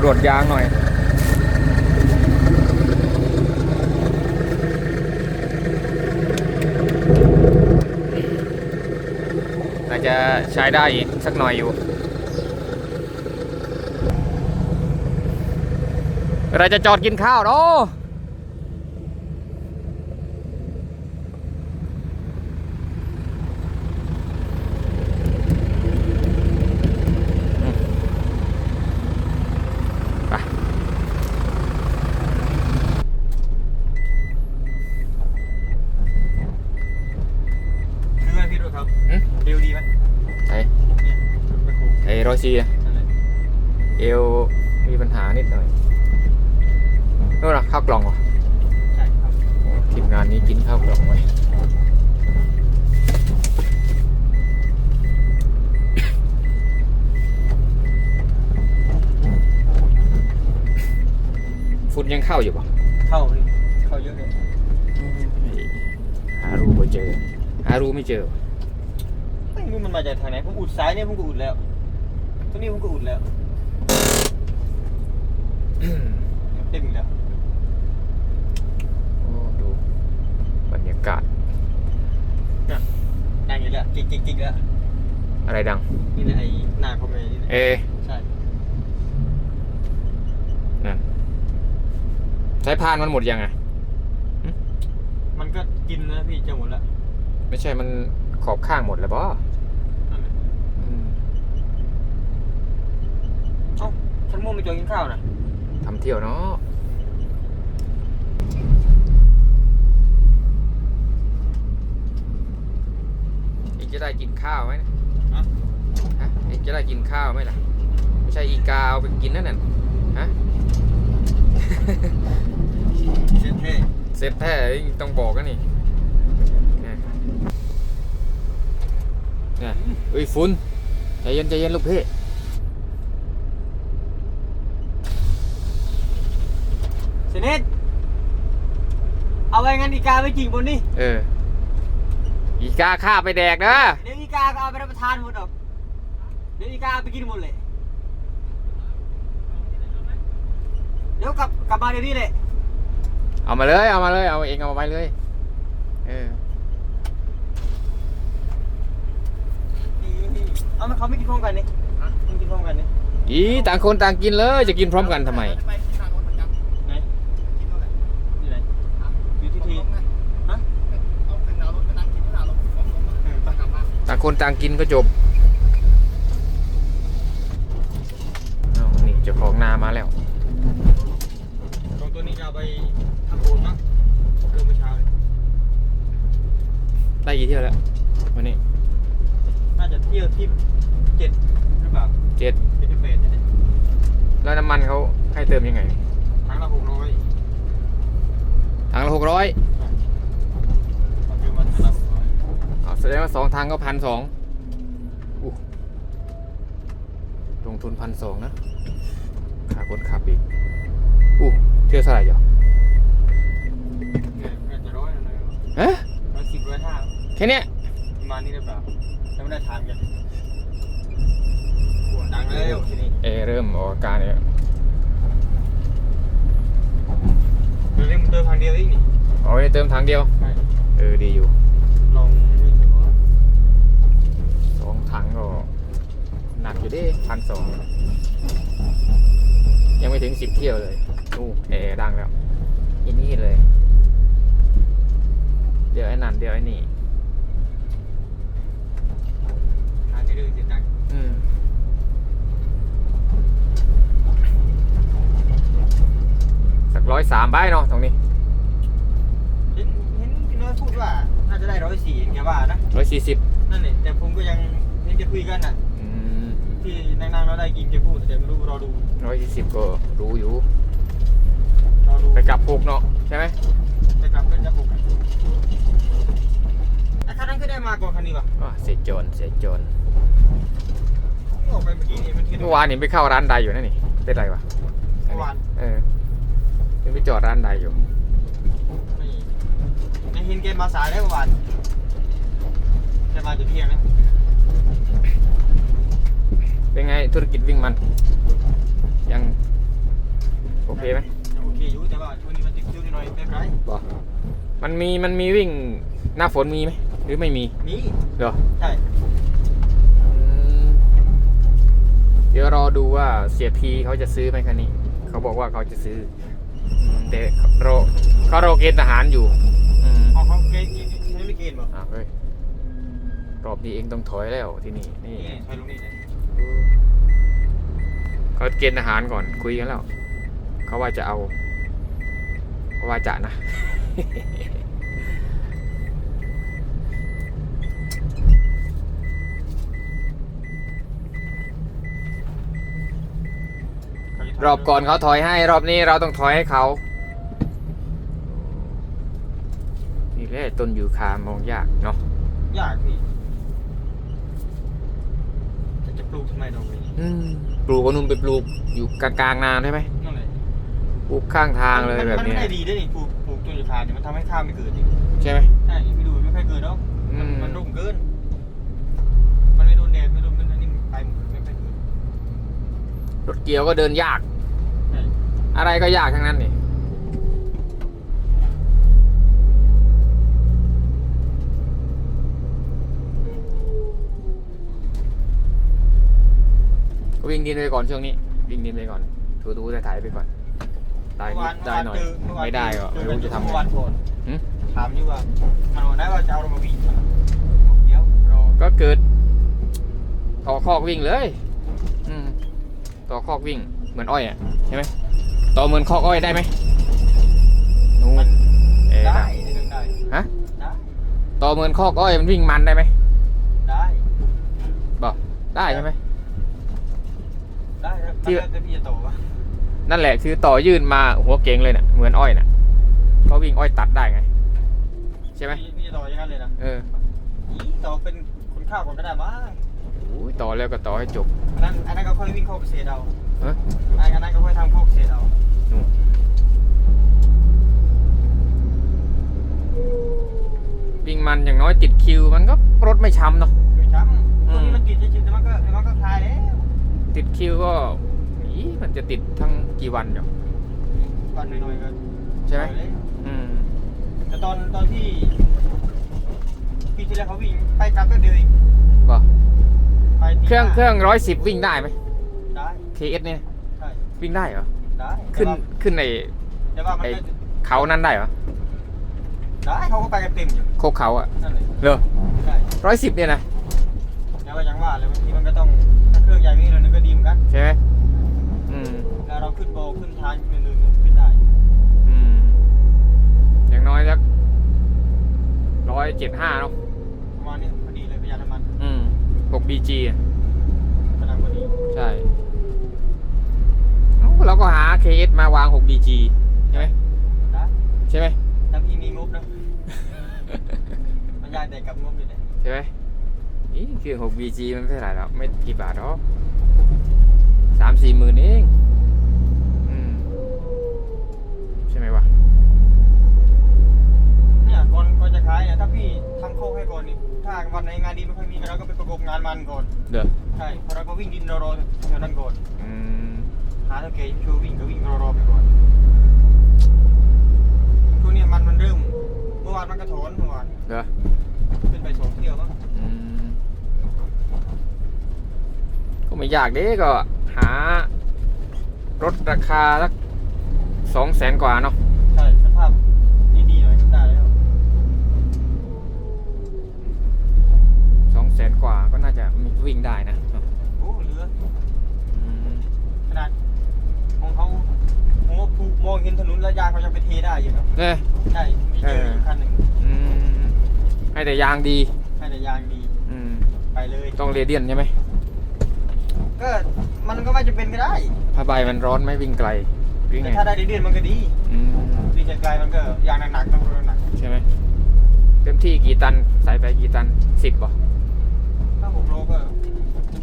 ำรวจยางหน่อย น่าจะใช้ได้อีกสักหน่อยอยู่ เราจะจอดกินข้าวเนาะไป คือไหมพี่รถครับ หึ เร็วดีไหม ไอ้ เนี่ยไปคู ไอ้รอยซีอะนั่นแหละเอวมีปัญหานิดหน่อยนู่นนะข้าวกล่องวะใช่ครับโอ้ทีมงานนี้กินข้าวกล่องไว้ฝุ่นยังเข้าอยู่ปะเข้าพี่เข้าเยอะเลยหารูไม่เจอหารูไม่เจอวะไม่รู้มันมาจากทางไหนผมอุดซ้ายเนี่ยผมก็อุดแล้ว ตัวนี้ผมก็อุดแล้ว เต็มอีกแล้ว โอ้ดูบรรยากาศดังอีกแล้วจิกจิกจิกแล้ว อะไรดัง นี่แหละไอ้หน้าคอมเมดี้นี่แหละเอใช่ นั่นสายพานมันหมดยังไงมันก็กินแล้วพี่จะหมดแล้ว ไม่ใช่มันขอบข้างหมดแล้วบอ นั่นแหละเอ้า ฉันม่วงไปจอกินข้าวนะทำเที่ยวเนาะเองจะได้กินข้าวไหมเนี่ยฮะฮะเองจะได้กินข้าวไหมล่ะ ไม่ใช่อีกาเอาไปกินนั่นน่ะฮะเท่เท่เซฟแท้ต้องบอกกันนี่เนี่ยเนี่ยเอ้ยฝุ่นใจเย็นใจเย็นลูกพี่ เสนิทเอาไว้งั้นอีกาไม่จริงบนนี่เออ อีกาฆ่าไปแดกนะเดี๋ยวอีกาก็เอาไปรับประทานหมดหรอกเดี๋ยวอีกาเอาไปกินหมดเลย เดี๋ยวกลับกลับมาเดี๋ยวนี้เลยเอามาเลยเอามาเลยเอาเองเอาไปเลย เออเอามาเขาไม่กินพร้อมกันนี่ไม่กินพร้อมกันนี่อีต่างคนต่างกินเลยจะกินพร้อมกันทำไม ไหนอยู่ไหนอยู่ที่ทีฮะเออไป ต่าง คนต่างกินก็จบเอานี่เจ้าของนามาแล้วตรงตัวนี้จะเอาไปทำโอนมั้งเริ่มเมื่อเช้าเลยได้กี่เที่ยวแล้ววันนี้ น่าจะเที่ยวที่เจ็ดหรือเปล่าเจ็ดเจ็ดที่แปดเนี่ยแล้วน้ำมันเขาให้เติมยังไงครั้งละหกร้อยถังละหกร้อย เอาเงินมาครั้งละหกร้อย เอาแสดงว่าสองถังก็พันสองอู้ลงทุนพันสองนะขาคนขับอีกอู้เที่ยวเท่าไหร่จ้ะเนี่ยน่าจะร้อยนะฮะร้อยสิบร้อยห้าแค่เนี้ยประมาณนี้หรือเปล่ายังไม่ได้ถามกันหัวดังเลยทีนี้เอเริ่มออกอาการเนี่ยเดี๋ยวเล่นเติมทางเดียว เองนี่เอาไปเติมถังเดียวใช่เออดีอยู่ ลองวิ่งไปก่อน สอง ถังก็หนักอยู่ดิพันสองยังไม่ถึงสิบเที่ยวเลยนู่เอร์ดังแล้วอีนี่เลย เดี๋ยวไอ้นั่นเดี๋ยวไอ้นี่หาที่เรื่องเสียงดังอืมสักร้อยสามใบเนาะตรงนี้ เห็นเห็นพี่น้อยพูดว่า น่าจะได้ร้อยสี่แกว่านะร้อยสี่สิบนั่นแหละแต่ผมก็ยัง เห็นแกคุยกันอะ อืมที่นั่งๆเราได้กินแกพูดแต่ไม่รู้รอดูร้อยสี่สิบก็รู้อยู่ รอดูไปกลับผูกเนาะใช่ไหมไปกลับก็จะปลุกไอ้คันนั้นก็ได้มาก่อนคันนี้ป่ะอะเสียโจรเสียโจรออกไปเมื่อกี้นี่มันคิดเมื่อวานนี่ไปเข้าร้านใดอยู่นะนี่เป็นไรวะเมื่อวานเออยังไปจอดร้านใดอยู่ไม่ไม่เห็นแกมาสายแล้วเมื่อวานแกมาจะเที่ยงนะ เป็นไงธุรกิจวิ่งมัน ยังเคไหมโอเคอยู่แต่ว่าช่วงนี้มันติดคิวนิดหน่อยไม่เป็นไรบอมันมีมันมีวิ่งหน้าฝนมีไหมหรือไม่มีมีเหรอใช่อืมเดี๋ยวรอดูว่าเสียทีเขาจะซื้อไหมคันนี้ เขาบอกว่าเขาจะซื้ออืมแต่รอเขารอเกณฑ์ทหารอยู่อืมเอาเขาเกณฑ์ใช้ไม่เกณฑ์บ่อะเฮ้ยรอบนี้เองต้องถอยแล้วที่นี่นี่นี่ใช้ลูกนี่ เลยเขาเกณฑ์ทหารก่อนคุยกันแล้ว เขาว่าจะเอาเขาว่าจะนะรอบก่อนเขาถอยให้ รอบนี้เราต้องถอยให้เขา นี่แหละต้นยูคามองยากเนาะ ยากพี่จะจะ ปลูกทำไมดอกนี้อืมปลูกก็นุ่นไปปลูกอยู่กลางๆนาใช่ไหมนั่นแหละปลูกข้างทางเลยแบบมันเนี้ยไม่ได้ดีด้วยนี่ปลูกปลูกต้นยูคาเนี่ยมันทำให้ข้าวไม่เกิดจริงใช่ไหม ใช่พี่ดูไม่ค่อยเกิดหรอกมันอืม มันรุ่มเกิน มันไม่โดนแดดไม่โดนมันอันนี้ไปหมดไม่ค่อยเกิดรถเกี่ยวก็เดินยาก ใช่อะไรก็ยากทั้งนั้นนี่ วิ่งดินไปก่อนช่วงนี้ วิ่งดินไปก่อนถูถูๆถ่ายๆไปก่อนได้นิดได้หน่อย ไม่ได้ก็ไม่รู้จะทำเมื่ไงอวานก่อนหึถามอยู่ว่ามันวันไหนว่าจะเอาเรามาวิ่งเดี๋ยวรอก็เกิดต่อคอกวิ่งเลย อืมต่อคอกวิ่งเหมือนอ้อยอะใช่ไหมต่อเหมือนคอกอ้อยได้ไหมนู่มันนเอ๊ะได้ได้ได้ได้ฮะได้ต่อเหมือนคอกอ้อยมันวิ่งมันได้ไหมได้บอกได้ใช่ไหม ได้ครับที่มันแล้วแต่พี่จะโตวะนั่นแหละคือต่อยื่นมาหัวเก่งเลยเนี่ยเหมือนอ้อยน่ะก็วิ่งอ้อยตัดได้ไง ใช่ไหมพี่พี่จะโตอย่างนั้นเลยนะเอออีโตเป็นคนข้าวคนก็ได้มั้งอุ้ยต่อแล้วก็ต่อให้จบอันนั้นอันนั้นก็ค่อยวิ่งโคกเศษเอาเอ้ยอันนั้นก็ค่อยทำโคกเศษเอานู่นวิ่งมันอย่างน้อยติดคิว มันก็รถไม่ช้ำเนาะไม่ช้ำอืตรงมนี้มันติดจริงๆแต่มันก็มันก็คลายแล้วติดคิวก็อี มันจะติดทั้งกี่วันอยู่วันหน่อยๆก็ใช่ไหมปล่อยเลยอืมแต่ตอนตอนที่ปีที่แล้วเขาวิ่งไปกลับแป๊บเดียวเองบอกไปตีเครื่องห้าเครื่องร้อยสิบวิ่งได้ไหม ได้ KS เนี่ยใช่ วิ่งได้เหรอ ได้ขึ้นแต่ว่าขึ้นใน แต่ว่ามันไอ้ก็เขานั้นได้เหรอ ได้เขาก็ไปกันเต็มอยู่โคกเขาอะนั่นเลยเหรอใช่ร้อยสิบเนี่ยนะแต่ว่าอย่างว่าเลยบางทีมันก็ต้องถ้าเครื่องใหญ่นี่เรานึกก็ดีเหมือนกัน ใช่ไหมอืมแล้ว เราขึ้นโบว์ขึ้นทางอื่นๆขึ้นได้อืม อย่างน้อยสักร้อยเจ็ดห้าเนาะ ประมาณนี้พอดีเลยประหยัดน้ำมันอืมหก BG อะกำลังพอดีใช่เอ้าเราก็หา KS มาวาง6 BG ใช่ไหมได้ใช่ไหม ถ้าพี่มีงบนะมันยากแต่กับงบเลยนะใช่ไหมนี่เครื่อง6 BG มันไม่เท่าไหร่หรอกไม่กี่บาทหรอกสามสี่หมื่นเองอืมใช่ไหมวะ เนี่ยก่อนก่อนจะขายเนี่ยถ้าพี่ทำโคกให้ก่อนนี่ ถ้าวันไหนงานดีไม่ค่อยมีเราก็ไปประกบงานมันก่อน เด้อใช่เพราะเราก็วิ่งดินรอรอแถวนั้นก่อนอืมหาเท่าแก่ช่วยวิ่งก็วิ่งรอรอไปก่อนช่วงเนี้ยมันมันเริ่มเมื่อวานมันก็ถอนเมื่อวานเด้อขึ้นไปสองเที่ยวมั้งอืมก็ไม่ยากเด้ก็หารถราคาสักสองแสนกว่าเนาะ ใช่สภาพดีๆหน่อยก็ได้แล้ว สองแสนกว่าก็น่าจะมีวิ่งได้นะเนาะ โอ้เหลือ อืม ขนาดของเขาผมว่าผูกมองเห็นถนนระยะเขายังไปเทได้อยู่นะ เนี่ย ใช่มีเจออีกคันหนึ่ง อืมให้ แต่ยางดี ให้แต่ยางดีอืม ไปเลย ต้องเรเดียนใช่ไหมก็มันก็ไม่จะเป็นก็ได้ ผ้าใบมันร้อนไหมวิ่งไกลวิ่งแต่ไงถ้าได้เดือนมันก็ดีอืมวิ่งไกลๆมันก็ยางหนักๆต้องรถหนักใช่ไหมเต็มที่กี่ตันใส่ไปกี่ตันสิบป่ะถ้าหกโลก็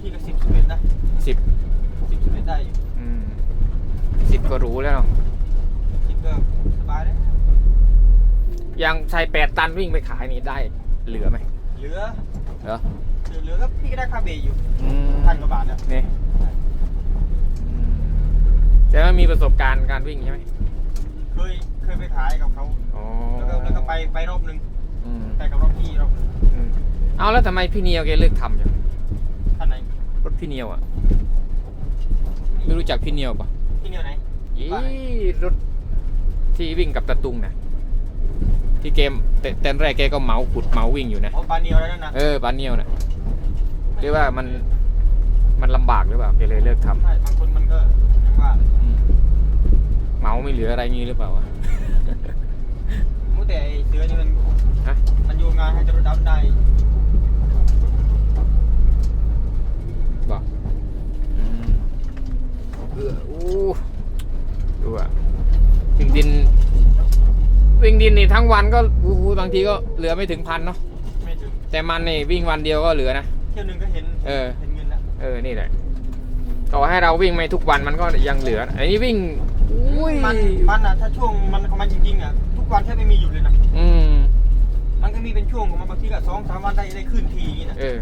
ที่ก็สิบสิบเอ็ดนะสิบสิบสิบเอ็ดได้อยู่อืมสิบก็รู้แล้วเนาะสิบก็สบายแล้วยังใส่แปดตันวิ่งไปขายนี่ได้ เหลือไหมเหลือเหรอเหลือเหลือก็พี่ก็ได้ค่าเบรกอยู่อืมพันกว่าบาทแล้วนี่อืมจะแต่ว่ามีประสบการณ์การวิ่งใช่ไหมเคยเคยไปขายกับเขาอ๋อแล้วก็แล้วก็ไปไปรอบหนึ่งอืมไปกับรอบพี่รอบหนึ่งอืมเอาแล้วทำไมพี่เนียวแกเลิกทำอย่างท่านไหนรถพี่เนียวอะไม่รู้จักพี่เนียวปะที่เนี่ยไหน ยี่รถที่วิ่งกับตะตุงนะ ที่เกมแต่แต่แรกแกก็เหมาขุดเหมาวิ่งอยู่นะ อ๋อปาเนียวแล้วนั่นนะเออปานเนียวน่ะเรียกว่ามันมันลำบากหรือเปล่าแกเลยเลิกทำใช่บางคนมันก็ยังว่าอืมเหมาไม่เหลืออะไรงี้หรือเปล่าวะ มูแต่ไอ้เสือนี่มันฮะ มันโยนงานให้จะรถดำได้บอกอืมเอออู้ดูอะวิ่งดิน วิ่งดินนี่ทั้งวันก็อู้หูบางทีก็เหลือไม่ถึงพันเนาะไม่ถึงแต่มันนี่วิ่งวันเดียวก็เหลือนะเที่ยวหนึ่งก็เห็นเออ เห็นเงินแล้วเออ นี่แหละต่อให้เราวิ่งไม่ทุกวันมันก็ยังเหลืออันนี้วิ่งอุ้ยมันมันอะถ้าช่วงมันของมันจริงๆอะทุกวันแทบไม่มีอยู่เลยนะอืมมันก็มีเป็นช่วงของมันบางทีก็สองสามวันได้ได้ขึ้นทีอย่างนี้นะเออ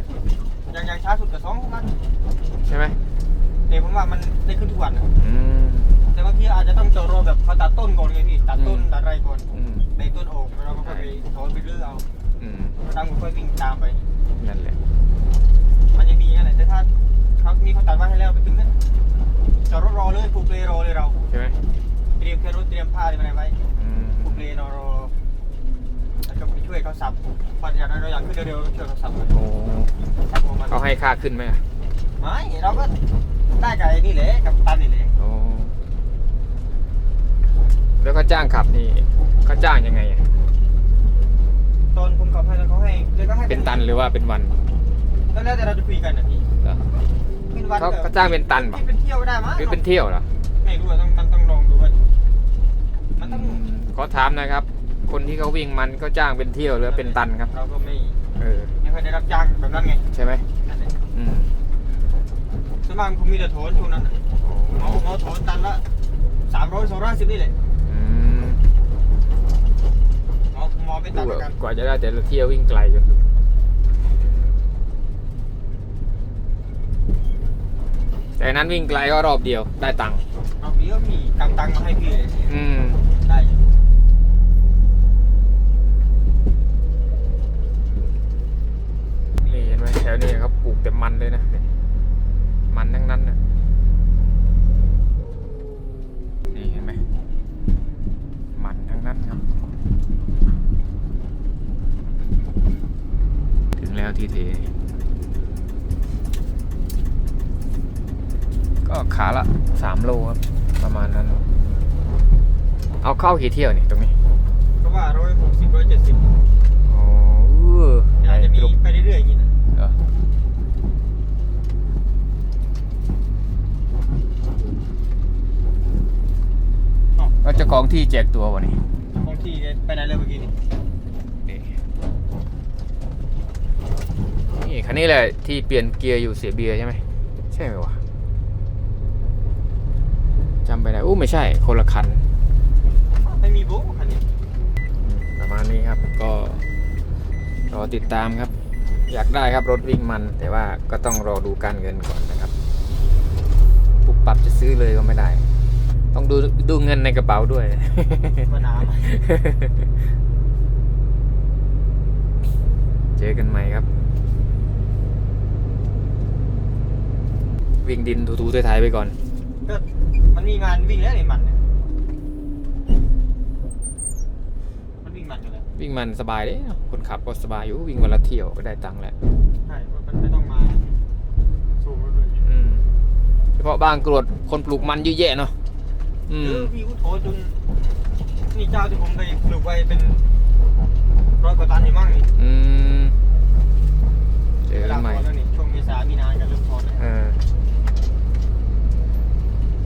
อย่างอย่างช้าสุดก็สองวันใช่ไหมแต่ผมว่ามันได้ขึ้นทุกวันอะอืม แต่บางทีอาจจะต้องจอดรอแบบเขาตัดต้นก่อนไงพี่ตัดต้นอืมตัดอะไรก่อนอืมในต้นโอกเราก็ค่อยไปถอนไปเรื่อยเอาอืมตามก็ค่อยวิ่งตามไป นั่นแหละ มันจะมีอย่างนั้นแหละแต่ถ้าเขามีเขาตัดไว้ให้แล้วไปถึงนั้นจอดรถรอเลยผูกเปลรอเลยเราใช่ไหมเตรียมแค่รถเตรียมผ้าเตรียมอะไรไว้อืมผูกเปลรอรอแล้วก็ไปช่วยเขาสับพออยากเราอยากขึ้นเร็วๆช่วยเขาสับเลยโอ้สับของมันเขาให้ค่าขึ้นไหมอะไม่เราก็ได้กับไอ้นี่แหละกับตันนี่แหละ โอ้ แล้วเขาจ้างขับนี่เขาจ้างยังไงอะตอนผมขับให้แล้วเขาให้เดี๋ยวก็ให้เป็นตันหรือว่าเป็นวันก็แล้วแต่เราจะคุยกันนะพี่เหรอเป็นวันเขาก็เขาจ้างเป็นตันปะเป็นเที่ยวได้มั้งหรือเป็นเที่ยวเหรอไม่รู้อะต้องมันต้องลองดูว่ามันต้องขอถามนะครับ คนที่เขาวิ่งมันก็จ้างเป็นเที่ยวหรือเป็นตันครับเราก็ไม่เออไม่ค่อยได้รับจ้างแบบนั้นไงใช่ไหมนั่นแหละอืมส่วนมากผมมีแต่โถนช่วงนั้นน่ะเมาเมาโถนตันละสามร้อยสองร้อยสิบนี่แหละ อืม เมาเมาเป็นตัดูนประอะกันกว่าจะได้แต่ละเที่ยววิ่งไกลจนดูแต่นั้นวิ่งไกลก็รอบเดียวได้ตังค์รอบนี้ก็มีกำตังมาให้พี่เลยอืมได้อยู่นี่เห็นไหมแถวนี้เขาปลูกแต่มันเลยนะนี่มันทั้งนั้นนะ เอาเข้ากี่เที่ยวนี่ตรงนี้ก็ว่าร้อยหกสิบร้อยเจ็ดสิบอ๋อเอออาจจะมีรูปไปเรื่อยๆอย่างนี้นะเหรอแล้วเจ้าของที่แจกตัววะนี่บางทีไปไหนเลยเมื่อกี้นี่นี่นี่คันนี้แหละที่เปลี่ยนเกียร์อยู่เสียเบียร์ใช่ไหมใช่ไหมวะจำไปได้อู้ไม่ใช่คนละคัน ไม่มีโบ๊ะคันนี้ อืม ประครับ ก็รอติดตามครับ อยากได้ครับรถวิ่งมัน แต่ว่าก็ต้องรอดูการเงินก่อนนะครับปุบปับจะซื้อเลยก็ไม่ได้ ต้องดูดูเงินในกระเป๋าด้วยก็น้เจอกันใหม่ครับ วิ่งดินทูๆไทยๆไปก่อนก็มันมีงานวิ่งแล้วนี่มันเนี่ย วิ่งมันสบายเลยคนขับก็สบายอยู่วิ่งวันละเที่ยวก็ได้ตังค์แหละใช่มันไม่ต้องมาสูงเลยอืมเฉพาะบางกรวดคนปลูกมันเยอะแยะเนาะอืมวิวโถจนนี่เจ้าที่ผมไปปลูกไว้เป็นร้อยกว่าตันอยู่มั่งนี่อืมเจอแล้หม่ช่วงเมษามีนาจะเริ่มทอแล้ว